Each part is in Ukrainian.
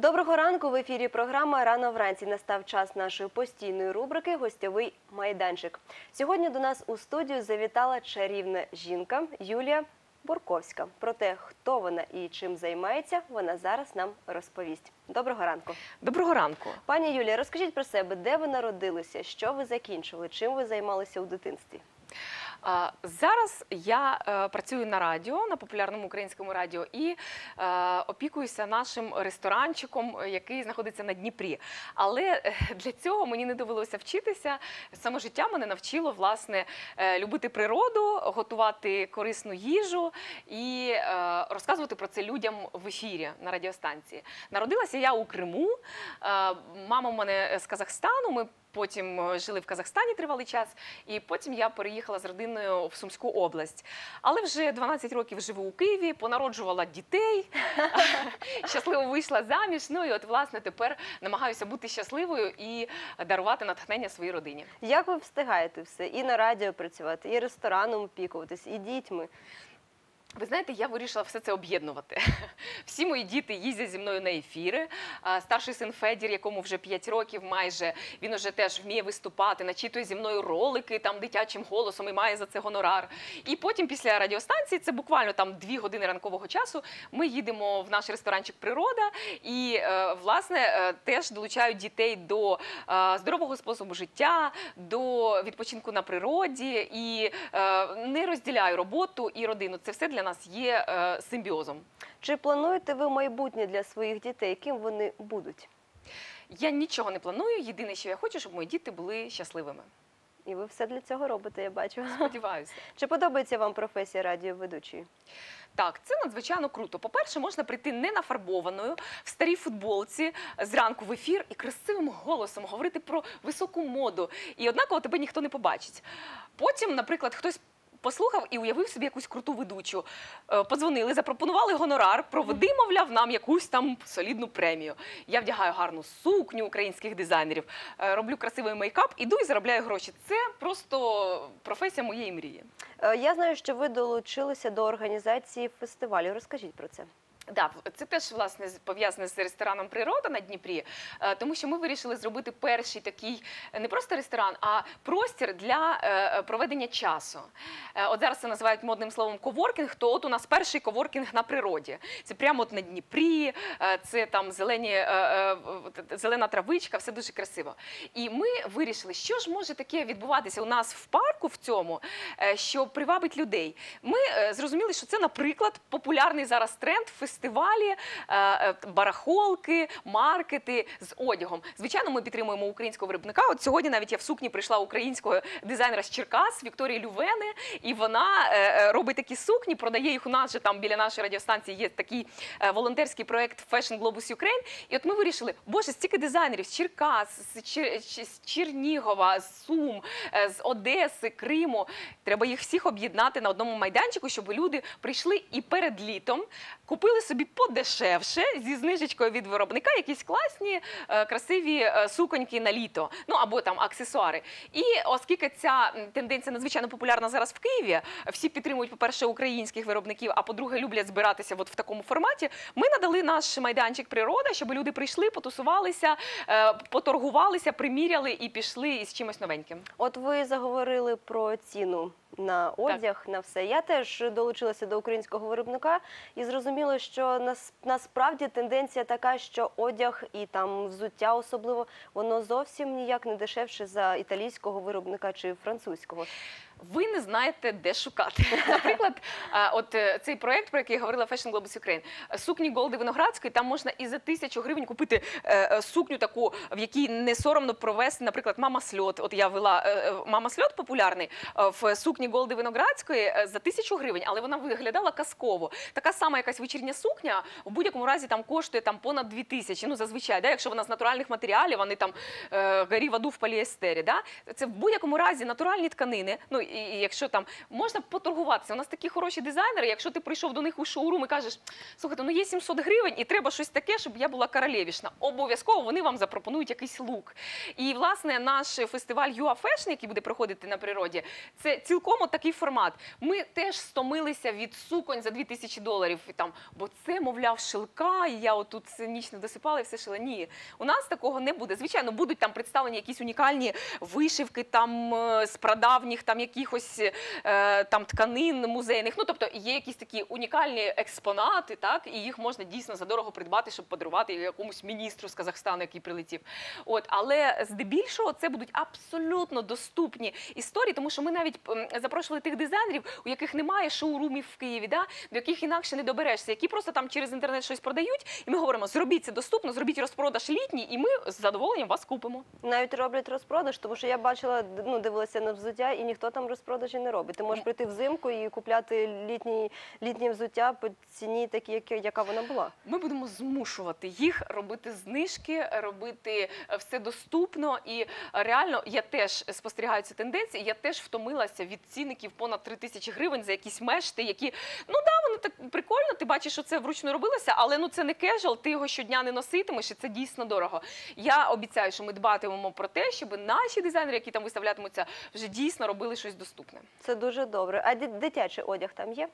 Доброго ранку в ефірі програма Рано вранці настав час нашої постійної рубрики Гостьовий майданчик. Сьогодні до нас у студію завітала чарівна жінка Юлія Бурковська. Про те, хто вона і чим займається, вона зараз нам розповість. Доброго ранку. Доброго ранку. Пані Юлія, розкажіть про себе, де ви народилися, що ви закінчили, чим ви займалися у дитинстві? Зараз я е, працюю на радіо, на популярному українському радіо, і е, опікуюся нашим ресторанчиком, який знаходиться на Дніпрі. Але е, для цього мені не довелося вчитися. Саме життя мене навчило власне любити природу, готувати корисну їжу і розказувати про це людям в ефірі на радіостанції. Народилася я у Криму. Мама в мене з Казахстану. Ми Потім е, жили в Казахстані тривалий час, і потім я переїхала з родиною в Сумську область. Але вже 12 років живу у Києві, понароджувала дітей, щасливо вийшла заміж. Ну і от власне тепер намагаюся бути щасливою і дарувати натхнення своїй родині. Як ви встигаєте все? І на радіо працювати, і рестораном опікуватись, і дітьми. Ви знаєте, я вирішила все це об'єднувати. Всі мої діти їздять зі мною на ефіри. Старший син Федір, якому вже 5 років майже, він уже теж вміє виступати, начитує зі мною ролики там дитячим голосом і має за це гонорар. І потім після радіостанції, це буквально там 2 години ранкового часу, ми їдемо в наш ресторанчик Природа і е, власне е, теж долучають дітей до е, здорового способу життя, до відпочинку на природі і не розділяю роботу і родину. Це все для нас є е, симбіозом. Чи плануєте ви майбутнє для своїх дітей? Ким вони будуть? Я нічого не планую. Єдине, що я хочу, щоб мої діти були щасливими. І ви все для цього робите, я бачу. Сподіваюся. Чи подобається вам професія радіоведучої? Так, це надзвичайно круто. По-перше, можна прийти не нафарбованою в старій футболці зранку в ефір і красивим голосом говорити про високу моду. І однаково тебе ніхто не побачить. Потім, наприклад, хтось. Послухав і уявив собі якусь круту ведучу. Е, Подзвонили, запропонували гонорар, проведи, мовляв, нам якусь там солідну премію. Я вдягаю гарну сукню українських дизайнерів, е, роблю красивий мейкап, іду і заробляю гроші. Це просто професія моєї мрії. Е, Я знаю, що ви долучилися до організації фестивалю. Розкажіть про це. Да, це теж власне пов'язане з рестораном Природа на Дніпрі, е, тому що ми вирішили зробити перший такий е, не просто ресторан, а простір для е, проведення часу. От зараз це називають модним словом коворкінг. То от у нас перший коворкінг на природі. Це прямо от на Дніпрі, це там зелені, зелена травичка, все дуже красиво. І ми вирішили, що ж може таке відбуватися у нас в парку в цьому, що привабить людей. Ми зрозуміли, що це, наприклад, популярний зараз тренд фестивалі, е, е, барахолки, маркети з одягом. Звичайно, ми підтримуємо українського виробника. От сьогодні навіть я в сукні прийшла українського дизайнера з Черкас Вікторії Лювени, і вона е, робить такі сукні, продає їх у нас же там біля нашої радіостанції. Є такий волонтерський проект Fashion Globus Ukraine. І от ми вирішили, боже, стільки дизайнерів з Черкас, з, Чер... з Чернігова, з Сум, з Одеси, Криму. Треба їх всіх об'єднати на одному майданчику, щоб люди прийшли і перед літом купили подешевше зі знижечкою від виробника якісь класні, е, красиві е, суконьки на літо, ну або там аксесуари. І оскільки ця тенденція надзвичайно популярна зараз в Києві, всі підтримують, по-перше, українських виробників, а по-друге, люблять збиратися от в такому форматі. Ми надали наш майданчик природа, щоб люди прийшли, потусувалися, е, поторгувалися, приміряли і пішли із чимось новеньким. От ви заговорили про ціну на одяг, на все. Я теж долучилася до українського виробника і зрозуміла, що нас, насправді тенденція така, що одяг і там взуття особливо, воно зовсім ніяк не дешевше за італійського виробника чи французького. Ви не знаєте, де шукати. Наприклад, от е, цей проект, про який я говорила Fashion Globus Ukraine, сукні Голди Виноградської, там можна і за тисячу гривень купити е, е, сукню таку, в якій не соромно провести, наприклад, мама сльот. От я вела мама сльот популярний в сукні Голди Виноградської за тисячу гривень, але вона виглядала казково. Така сама якась вечірня сукня в будь-якому разі там коштує там понад дві тисячі. Ну зазвичай, да, якщо вона з натуральних матеріалів, вони там горі в аду в поліестері. Да? Це в будь-якому разі натуральні тканини. Ну якщо там можна поторгуватися, у нас такі хороші дизайнери. Якщо ти прийшов до них у шоурум і кажеш, слухайте, ну є 700 гривень, і треба щось таке, щоб я була королевішна. Обов'язково вони вам запропонують якийсь лук. І власне наш фестиваль UA Fashion, який буде проходити на природі, це цілком такий формат. Ми теж стомилися від суконь за 2000 доларів. Там, бо це, мовляв, шилка, і я отут ніч не досипала і все шила. Ні, у нас такого не буде. Звичайно, будуть там представлені якісь унікальні вишивки там е, з прадавніх там якихось е, там тканин музейних. Ну тобто є якісь такі унікальні експонати, так і їх можна дійсно задорого придбати, щоб подарувати якомусь міністру з Казахстану, який прилетів. От, але здебільшого це будуть абсолютно доступні історії, тому що ми навіть запрошували тих дизайнерів, у яких немає шоурумів в Києві, да, до яких інакше не доберешся, які просто там через інтернет щось продають. І ми говоримо: зробіть це доступно, зробіть розпродаж літній, і ми з задоволенням вас купимо. Навіть роблять розпродаж, тому що я бачила, ну дивилася на взуття, і ніхто там розпродажі не робить. Ти можеш прийти взимку і купляти літні, літнє взуття по ціні, такі, які- яка вона була. Ми будемо змушувати їх робити знижки, робити е, все доступно. І е, реально я теж спостерігаю цю тенденцію. Я теж втомилася від цінників понад 3 тисячі гривень за якісь мешти, які ну да, воно так прикольно. Ти бачиш, що це вручну робилося, але ну це не кежуал, ти його щодня не носитимеш, і це дійсно дорого. Я обіцяю, що ми дбатимемо про те, щоб наші дизайнери, які там виставлятимуться, вже дійсно робили щось доступне. Це дуже добре. А дитячий одяг там є?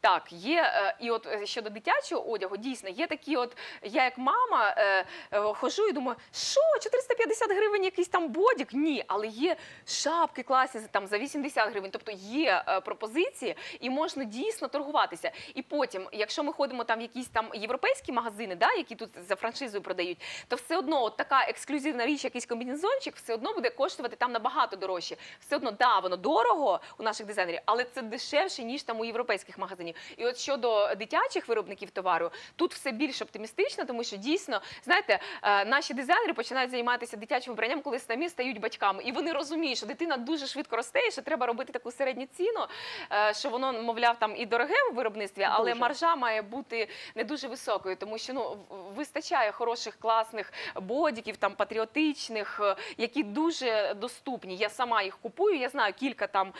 Так, є е, і от е, щодо дитячого одягу, дійсно є такі, от я як мама е, е, хожу і думаю, що 450 гривень якийсь там бодік? Ні, але є шапки класні там за 80 гривень. Тобто є е, пропозиції, і можна дійсно торгуватися. І потім, якщо ми ходимо там в якісь там європейські магазини, да, які тут за франшизою продають, то все одно от така ексклюзивна річ, якийсь комбінезончик, все одно буде коштувати там набагато дорожче. Все одно да, воно дорого у наших дизайнерів, але це дешевше ніж там у європейських магазинів. І от щодо дитячих виробників товару, тут все більш оптимістично, тому що дійсно, знаєте, е, наші дизайнери починають займатися дитячим вбранням, коли самі стають батьками, і вони розуміють, що дитина дуже швидко росте, і що треба робити таку середню ціну, е, що воно, мовляв, там і дороге в виробництві, але Дуже. маржа має бути не дуже високою, тому що ну вистачає хороших класних бодіків, там патріотичних, е, які дуже доступні. Я сама їх купую. Я знаю кілька там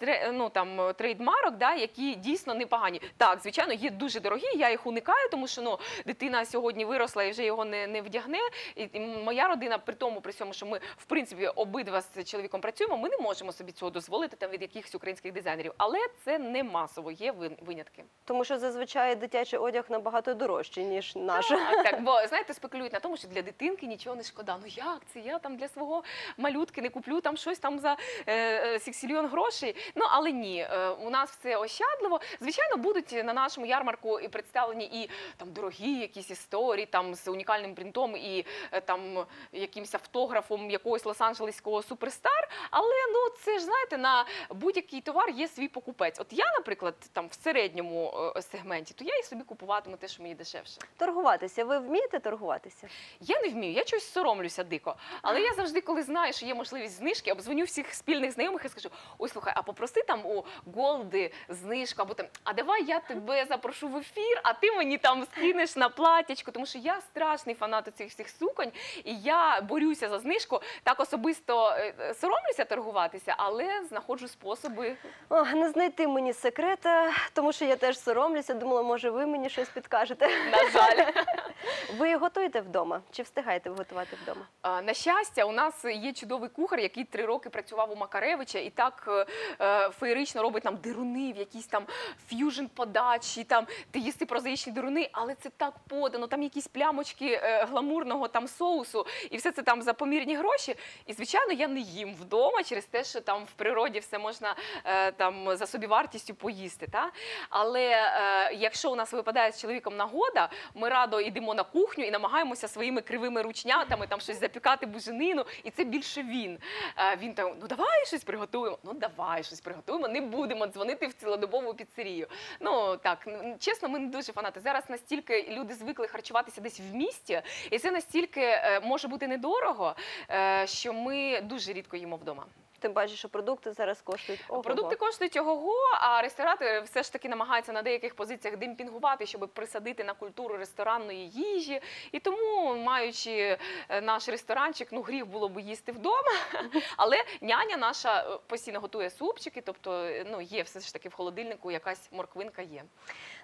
тре- ну там трейдмарок, да, які дійсно непогані. Так, звичайно, є дуже дорогі. Я їх уникаю, тому що ну дитина сьогодні виросла і вже його не, не вдягне. І, і моя родина, при тому, при цьому, що ми в принципі обидва з чоловіком працюємо, ми не можемо собі цього дозволити там від якихось українських дизайнерів. Але це не масово, є винятки. Тому що зазвичай дитячий одяг набагато дорожчий, ніж наш. Так, так, бо знаєте, спекулюють на тому, що для дитинки нічого не шкода. Ну як це? Я там для свого малютки не куплю там щось там за е, е, сіксільйон грошей. Ну але ні, е, у нас все ощадливо. Звичайно, будуть на нашому ярмарку і представлені і там дорогі якісь історії, там з унікальним принтом і е, там якимось автографом якогось лос-анджелеського суперстар. Але ну це ж знаєте, на будь-який товар є свій покупець. От я, наприклад, там в середньому е, сегменті, то я і собі купуватиму те, що мені дешевше. Торгуватися. Ви вмієте торгуватися? Я не вмію, я чогось соромлюся дико. Але я завжди, коли знаю, що є можливість знижки, обдзвоню всіх спільних знайомих і скажу: ой, слухай, а попроси там у Голди знижку, або там, а давай я тебе запрошу в ефір, а ти мені там скинеш на платячку, тому що я страшний фанат цих всіх суконь, і я борюся за знижку. Так особисто е, е, соромлюся торгуватися, але знаходжу способи. О, не знайти мені секрета, тому що я теж соромлюся. Думала, може, ви мені щось підкажете. На жаль. Ви готуєте вдома? Чи встигаєте ви готувати вдома? А, На щастя, у нас є чудовий кухар, який три роки працював у Макаревича і так е, е, феєрично робить нам дируни в якісь там ф'южн подачі. Там ти їсти прозаїчні дируни, але це так подано. Там якісь плямочки е, гламурного там соусу, і все це там за помірні гроші. І звичайно, я не їм вдома через те, що там в природі все можна е, там за собівартістю поїсти. Та? Але е, якщо у нас випадає з чоловіком нагода, ми радо йдемо на кухню і намагаємося своїми кривими ручнятами там щось запікати буженину, і це більше він. Е, він там, ну давай щось приготуємо. Ну давай щось приготуємо. Не будемо дзвонити в цілодобову піцерію. Ну так чесно, ми не дуже фанати. Зараз настільки люди звикли харчуватися десь в місті, і це настільки е, може бути недорого, е, що ми дуже рідко їмо вдома. Тим паче, що продукти зараз коштують. ого-го. Продукти коштують ого, а ресторатори все ж таки намагаються на деяких позиціях демпінгувати, щоб присадити на культуру ресторанної їжі. І тому, маючи е, наш ресторанчик, ну гріх було б їсти вдома. Але няня наша е, постійно готує супчики, тобто е, ну є все ж таки в холодильнику якась морквинка є.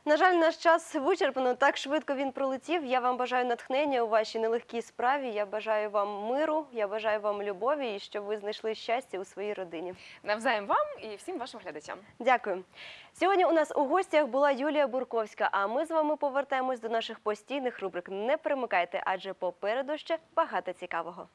На жаль, наш час вичерпано. Так швидко він пролетів. Я вам бажаю натхнення у вашій нелегкій справі. Я бажаю вам миру, я бажаю вам любові і щоб ви знайшли щастя у своїй родині. Навзаєм вам і всім вашим глядачам. Дякую. Сьогодні у нас у гостях була Юлія Бурковська. А ми з вами повертаємось до наших постійних рубрик. Не перемикайте, адже попереду ще багато цікавого.